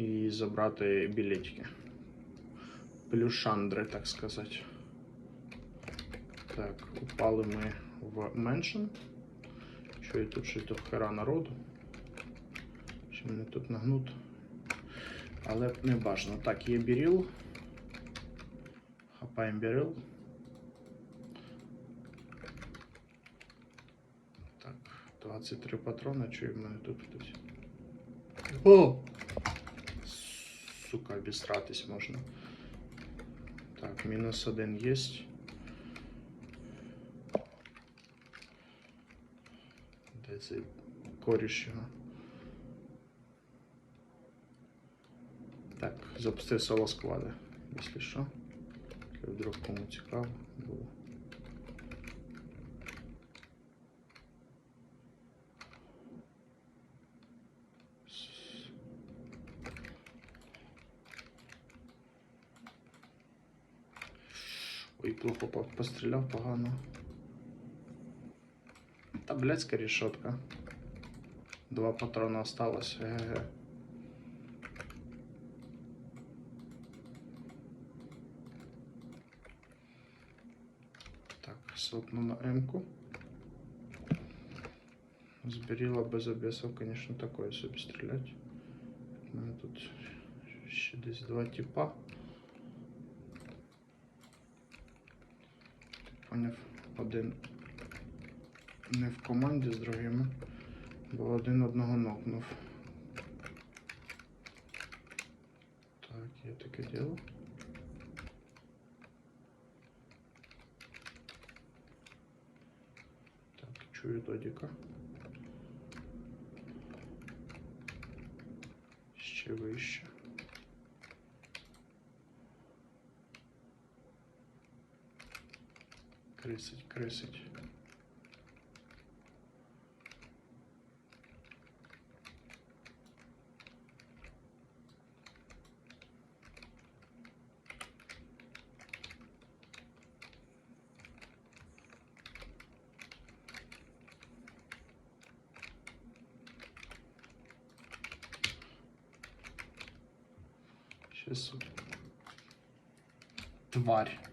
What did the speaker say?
і забрати білетики. Плюшандри, так сказати. Так, упали ми в меншин. Що і тут щось до хера народу. Що мене тут нагнут. Але не бажано. Так, є біріл. Хапаємо біріл. Так, 23 патрона, чи в мене тут. О! Сука, обістратись можна. Так, мінус один є. Де цей коріш його? Так, запустив соло склади, якщо що. Вдруг кому цікаво було. Ой, плохо по- постріляв погано. Та блядська рішотка. Два патрона осталось. Ге-ге. Так, сотну на М-ку. Зберіла без обвесов, конечно, такое собі стрілять. У мене тут ще десь два типа. Поняв, один не в команді з другими, бо один одного нокнув. Так, є таке діло. Так, чую додіка. Ще вище. кресить, кресить. Сейчас. Тварь.